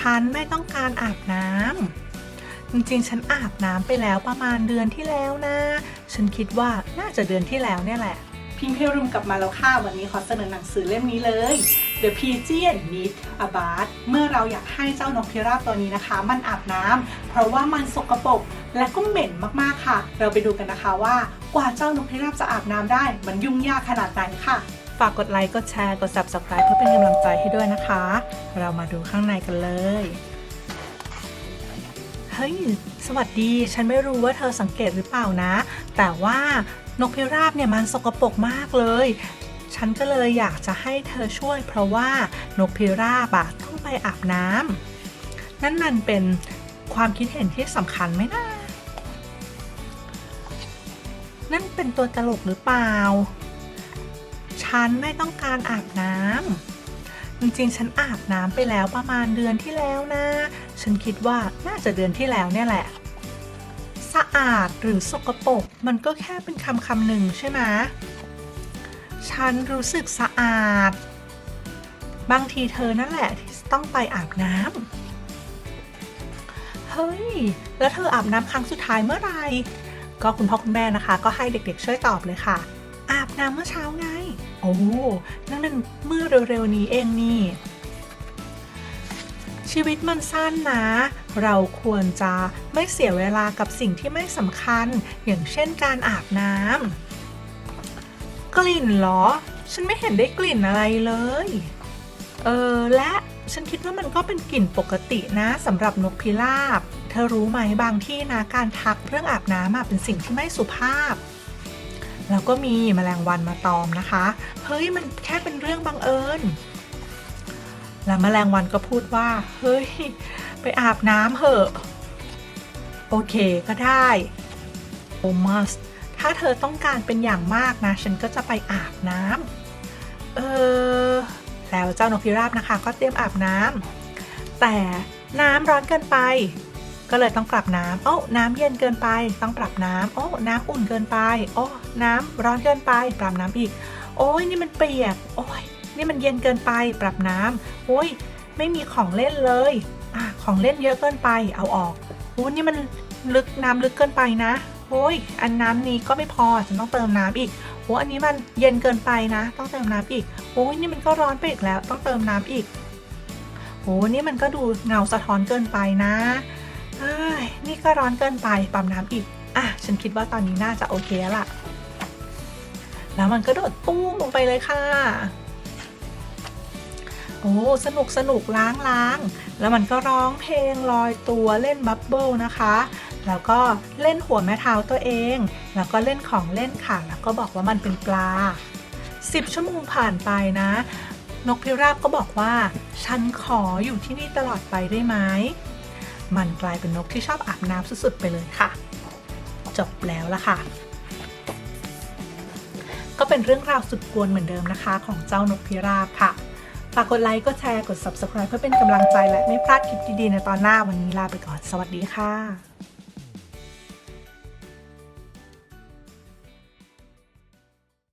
ฉันไม่ต้องการอาบน้ำจริงๆ ฉันอาบน้ำไปแล้วประมาณเดือนที่แล้วนะ ฉันคิดว่าน่าจะเดือนที่แล้วเนี่ยแหละ พิมพ์เพรุมกลับมาแล้วค่ะวันนี้ขอเสนอหนังสือเล่มนี้เลย The Pigeon Need a Bath เมื่อเราอยากให้เจ้านกพิราบตัวนี้นะคะ มันอาบน้ำเพราะว่ามันสกปรกและก็เหม็นมากๆค่ะ เราไปดูกันนะคะว่ากว่าเจ้านกพิราบจะอาบน้ำได้ มันยุ่งยากขนาดไหนค่ะ ฝากกดไลค์กดแชร์กด subscribe เพื่อเป็นกำลังใจให้ด้วยนะคะ เรามาดูข้างในกันเลย เฮ้ย สวัสดี ฉันไม่รู้ว่าเธอสังเกตหรือเปล่านะ แต่ว่านกพิราบเนี่ยมันสกปรกมากเลย ฉันก็เลยอยากจะให้เธอช่วย เพราะว่านกพิราบอะต้องไปอาบน้ำนั่นมันเป็นความคิดเห็นที่สำคัญไหมนะนั่นเป็นตัวตลกหรือเปล่า ฉันไม่ต้องการอาบน้ำจริงๆ ฉันอาบน้ำไปแล้วประมาณเดือนที่แล้วนะ ฉันคิดว่าน่าจะเดือนที่แล้วเนี่ยแหละ สะอาดหรือสกปรกมันก็แค่เป็นคำคำหนึ่งใช่ไหมฉันรู้สึกสะอาด บางทีเธอนั่นแหละที่ต้องไปอาบน้ำเฮ้ย แล้วเธออาบน้ำครั้งสุดท้ายเมื่อไหร่ก็คุณพ่อคุณแม่นะคะ ก็ให้เด็กๆช่วยตอบเลยค่ะ อาบน้ำเมื่อเช้าไง โอ้นั่นมันเมื่อเร็วๆนี้เองนี่ ชีวิตมันสั้นนะ เราควรจะไม่เสียเวลากับสิ่งที่ไม่สำคัญ อย่างเช่นการอาบน้ำกลิ่นหรอ ฉันไม่เห็นได้กลิ่นอะไรเลย เออ และฉันคิดว่ามันก็เป็นกลิ่นปกตินะสำหรับนกพิราบ เธอรู้ไหมบางที่นะการทักเรื่องอาบน้ำเป็นสิ่งที่ไม่สุภาพ แล้วก็มีแมลงวันมาตอมนะคะ เฮ้ยมันแค่เป็นเรื่องบังเอิญ แล้วแมลงวันก็พูดว่า เฮ้ย ไปอาบน้ำเหอะ โอเคก็ได้โอมัสถ้าเธอต้องการเป็นอย่างมากนะ ฉันก็จะไปอาบน้ำเออ แล้วเจ้านกพิราบนะคะ ก็เตรียมอาบน้ำแต่น้ำร้อนเกินไป ก็เลยต้องปรับน้ำโอ้น้ำเย็นเกินไป ต้องปรับน้ำโอ้น้ำอุ่นเกินไป โอ้น้ำร้อนเกินไป ปรับน้ำอีก โอ้ยนี่มันเปียก โอ้ยนี่มันเย็นเกินไป ปรับน้ำโอ้ยไม่มีของเล่นเลยอะของเล่นเยอะเกินไป เอาออกโอ้ยนี่มันลึกน้ำลึกเกินไปนะโอ้ยอันน้ำนี้ก็ไม่พอฉันต้องเติมน้ำอีกโอ้อันนี้มันเย็นเกินไปนะ ต้องเติมน้ำอีกโอ้ยนี่มันก็ร้อนไปอีกแล้ว ต้องเติมน้ำอีกโอ้นี่มันก็ดูเงาสะท้อนเกินไปนะ นี่ก็ร้อนเกินไปปรับน้ำอีก อะ ฉันคิดว่าตอนนี้น่าจะโอเคแล้วล่ะ แล้วมันก็โดดตุ้มลงไปเลยค่ะ โอ้ สนุกสนุกล้างล้าง แล้วมันก็ร้องเพลงลอยตัวเล่นบับเบิลนะคะ แล้วก็เล่นหัวแม่เท้าตัวเอง แล้วก็เล่นของเล่นค่ะ แล้วก็บอกว่ามันเป็นปลา 10 ชั่วโมงผ่านไปนะ นกพิราบก็บอกว่า ฉันขออยู่ที่นี่ตลอดไปได้ไหม มันกลายเป็นนกที่ชอบอาบน้ำสุดๆไปเลยค่ะ จบแล้วละค่ะ ก็เป็นเรื่องราวสุดกวนเหมือนเดิมนะคะ ของเจ้านกพิราบค่ะฝากกดไลค์กดแชร์กด subscribe เพื่อเป็นกำลังใจและไม่พลาดคลิปดีๆในตอนหน้าวันนี้ลาไปก่อนสวัสดีค่ะ